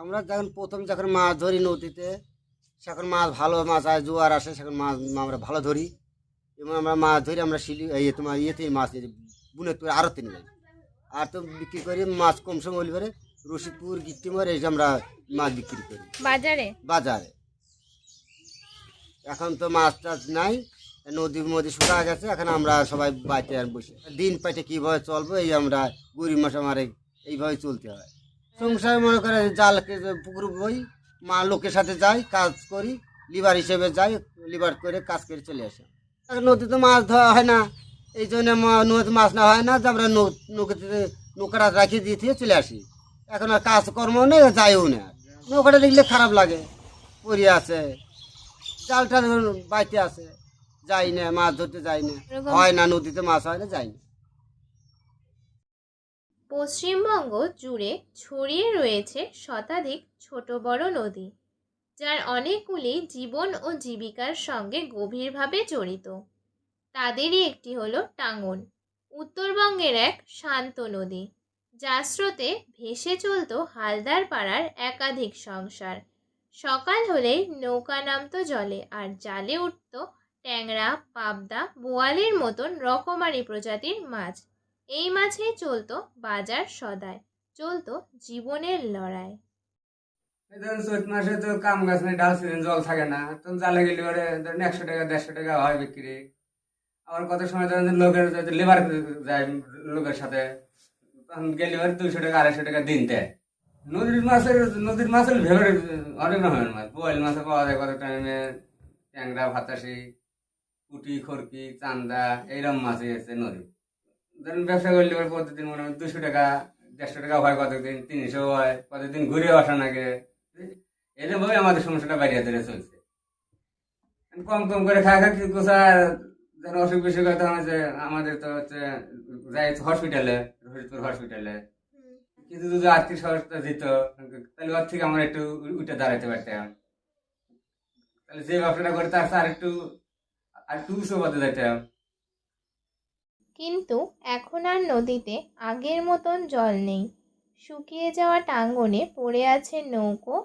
আমরা যখন প্রথম যখন মাছ ধরি নদীতে সেখন মাছ ভালো মাছ হয় জোয়ার আসে সেখন মাছ আমরা ভালো ধরি। এবং আমরা মাছ ধরি, আমরা শিলি তোমার ইয়েতে মাছ বুনে তুলে আরও তিন যাই। আর তো বিক্রি করি মাছ কম সময় হলে পরে রশিদপুর গিট্টিমর এই যে আমরা মাছ বিক্রি করি। বাজারে? বাজারে। এখন তো মাছ টাছ নাই নদী মধ্যে শুকা গেছে এখন আমরা সবাই বাড়িতে আর বসে। দিন পাইতে কীভাবে চলবো এই আমরা গরিব মাসে আমার এইভাবে চলতে হয়। সংসারে মনে করে জালকে পুকুর বই মা লোকের সাথে যাই কাজ করি লিভার হিসেবে যাই লিভার করে কাজ করে চলে আসি। নদীতে মাছ ধরা হয় না এই জন্য নদীতে মাছ না হয় না যে আমরা নৌকাটা রাখি দিয়ে দিয়ে চলে আসি। এখন আর কাজকর্ম নেই যাইও না। নৌকাটা দেখলে খারাপ লাগে। পড়ে আছে। জাল টাল বাড়িতে আছে। যাই না মাছ ধরতে যাই না। হয় না নদীতে মাছ হয় না যাই না। পশ্চিমবঙ্গ জুড়ে ছড়িয়ে রয়েছে শতাধিক ছোট বড় নদী যার অনেকগুলি জীবন ও জীবিকার সঙ্গে গভীরভাবে জড়িত। তাদেরই একটি হলো টাঙ্গন। উত্তরবঙ্গের এক শান্ত নদী। যার স্রোতে ভেসে চলত হালদার পাড়ার একাধিক সংসার। সকাল হলেই নৌকা নামতো জলে আর জালে উঠত ট্যাংরা, পাবদা, বোয়ালের মতন রকমারি প্রজাতির মাছ। এই মাঝেই চলতো বাজার সদায় চলতো জীবনের লড়াই। চৈত মাসে তো কাম গাছ নেই, ডাল সিজন, জল থাকে না। তখন জালে গেলে একশো টাকা, দেড়শো টাকা হয় বিক্রি। আবার কত সময় ধরেন লোকের লেবার যায় লোকের সাথে। গেলে দুইশো টাকা, আড়াইশো টাকা দিন দেয় নদীর মাছের নদীর মাছের ভেবে অনেক রকমের মাছ। বোয়াল মাছে পাওয়া যায় কত টাইমে ট্যাংরা, ভাতাসি, পুটি, খড়কি, চান্দা এইরকম মাছই আছে নদী ধরুন ব্যবসা করলে প্রতিদিন মনে হয় দুশো টাকা, দেড়শো টাকা হয় কতদিন তিনশো হয় কতদিন ঘুরে আসা নাগে এরকম ভাবে আমাদের সমস্যাটা বাইরে ধরে চলছে। কম কম করে খায় খা কিছু স্যার অসুখ বিসুখ হয় তখন হচ্ছে আমাদের তো হচ্ছে যাই হসপিটালে রশিদপুর হসপিটালে যদি আর্থিক সহায়তা দিত তাহলে ওর থেকে আমরা একটু উঠে দাঁড়াতে পারতাম। তাহলে যে ব্যবসাটা করে তার আর একটু আর একটু উঁচু পথে যেতাম। কিন্তু এখন আর নদীতে আগের মতন জল নেই। শুকিয়ে যাওয়া টাঙ্গনে পড়ে আছে নৌকো।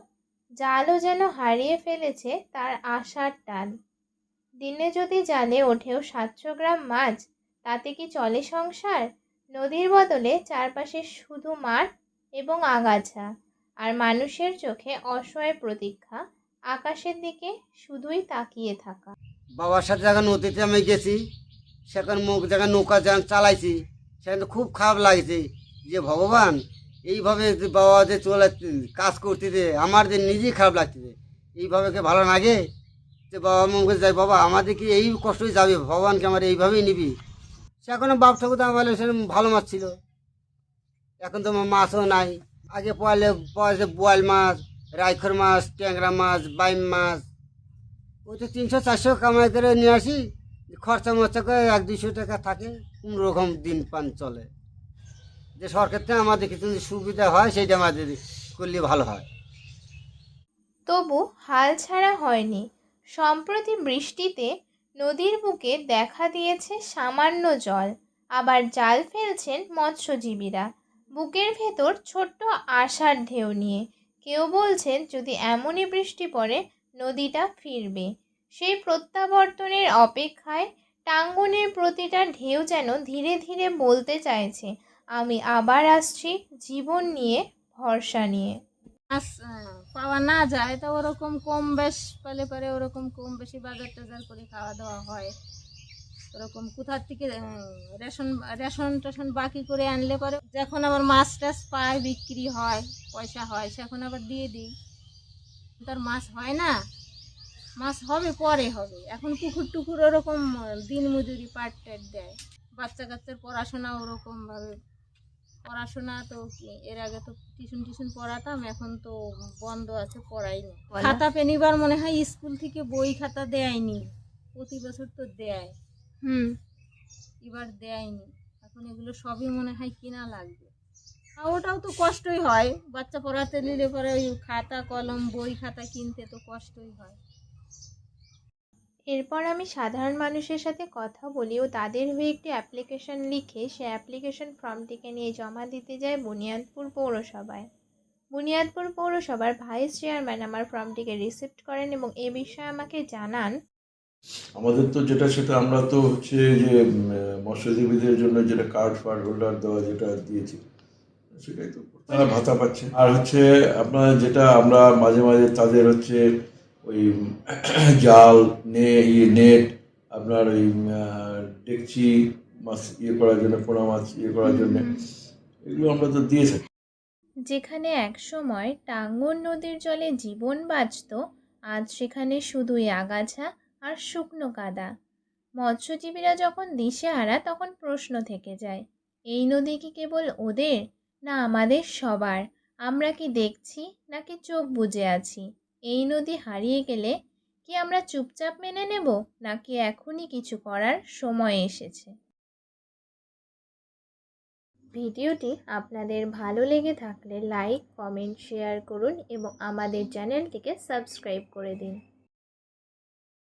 জালও যেন হারিয়ে ফেলেছে তার আশার টান। দিনে যদি জালে ওঠেও সাতশো গ্রাম মাছ, তাতে কি চলে সংসার? নদীর বদলে চারপাশে শুধু মাঠ এবং আগাছা, আর মানুষের চোখে অসহায় প্রতীক্ষা, আকাশের দিকে শুধুই তাকিয়ে থাকা। বাবার সাথে যখন নদীতে আমি গেছি, সেখানে মুখ যখন নৌকা যখন চালাইছি, সেখানে খুব খারাপ লাগছে যে ভগবান, এইভাবে বাবা যে চলে, কাজ করতেছে, আমার যে নিজেই খারাপ লাগতেছে, এইভাবে কে ভালো লাগে? যে বাবা মুখে যাই বাবা, আমাদের কি এই কষ্টই যাবে? ভগবানকে আমার এইভাবেই নিবি? সে বাপ ঠাকুর তো আমার ভালো মাছ ছিল। এখন তো মাছও নাই। আগে পয়লে পয়সা বোয়াল মাছ, রাইখর মাছ, ট্যাংরা মাছ, বাইম মাছ, ওই তো তিনশো, চারশো কামাই করে নিয়ে আসি। খরচা মরচা করে এক দুশো টাকা থাকে, কোনো রকম দিন পান চলে। যে সরকার থেকে আমাদের কিছু সুবিধা হয়, সেইটা আমাদের করলে ভালো হয়। তবু হাল ছাড়া হয়নি। সম্প্রতি বৃষ্টিতে নদীর বুকে দেখা দিয়েছে সামান্য জল, আবার জাল ফেলছেন মৎস্যজীবীরা। বুকের ভেতর ছোট্ট আশার ঢেউ নিয়ে কেউ বলছেন যদি এমনই বৃষ্টি পড়ে, নদীটা ফিরবে। সেই প্রত্যাবর্তনের অপেক্ষায় টাঙ্গনের প্রতিটা ঢেউ যেন ধীরে ধীরে বলতে চাইছে, আমি আবার আসছি জীবন নিয়ে ভরসা নিয়ে। মাছ পাওয়া না যায়, তো ওরকম কম বেশ, পেলে পরে ওরকম কম বেশি বাজার টাজার করে খাওয়া দাওয়া হয়। ওরকম কোথার থেকে রেশন রেশন টেশন বাকি করে আনলে পরে যখন আবার মাছ টাছ পায়, বিক্রি হয়, পয়সা হয়, সেখন আবার দিয়ে দিই। তার মাছ হয় না। মাছ হবে, পরে হবে। এখন পুকুর টুকুর ওরকম দিন মজুরি পাট টাট দেয়। বাচ্চা কাচ্চার পড়াশোনা ওরকম ভাবে পড়াশোনা তো এর আগে তো টিউশন টিউশন পড়াতাম এখন তো বন্ধ আছে পড়াই না খাতা পেনিবার মনে হয় স্কুল থেকে বই খাতা দেয়নি প্রতি বছর তো দেয়। হুম। এবার দেয়নি এখন এগুলো সবই মনে হয় কিনা লাগবে। ওটাও তো কষ্টই হয় বাচ্চা পড়াতে নিলে পরে ওই খাতা কলম বই খাতা কিনতে তো কষ্টই হয়। এরপর আমি সাধারণ মানুষের সাথে কথা বলি ও তাদের হয়ে একটি অ্যাপ্লিকেশন লিখে সে অ্যাপ্লিকেশন ফর্মটিকে নিয়ে জমা দিতে যায় বুনিয়াদপুর পৌরসভায়। বুনিয়াদপুর পৌরসভার ভাইস চেয়ারম্যান আমার ফর্মটিকে রিসিপ্ট করেন এবং এ বিষয়ে আমাকে জানান আমাদের তো যেটা সেটা আমরা তো হচ্ছে যে মৎস্যজীবীদের জন্য যেটা কার্ড ফার্ড হোল্ডার দেওয়া যেটা দিয়েছি সেটাই তো তারা ভাতা পাচ্ছে। আর হচ্ছে আপনার যেটা আমরা মাঝে মাঝে তাদের হচ্ছে ওই জাল নে ইয়ে নেট আপনার ওই ডেকচি মাছ ইয়ে করার জন্য পোনা মাছ ইয়ে করার জন্য এগুলো আমরা তো দিয়ে থাকি। যেখানে একসময় টাঙ্গন নদীর জলে জীবন বাঁচত আজ সেখানে শুধুই আগাছা আর শুকনো কাদা। মৎস্যজীবীরা যখন দিশে দিশেহারা তখন প্রশ্ন থেকে যায় এই নদী কি কেবল ওদের না আমাদের সবার? আমরা কি দেখছি নাকি চোখ বুজে আছি? এই নদী হারিয়ে গেলে কি আমরা চুপচাপ মেনে নেব, নাকি এখনই কিছু করার সময় এসেছে? ভিডিওটি আপনাদের ভালো লেগে থাকলে লাইক কমেন্ট শেয়ার করুন এবং আমাদের চ্যানেলটিকে সাবস্ক্রাইব করে দিন।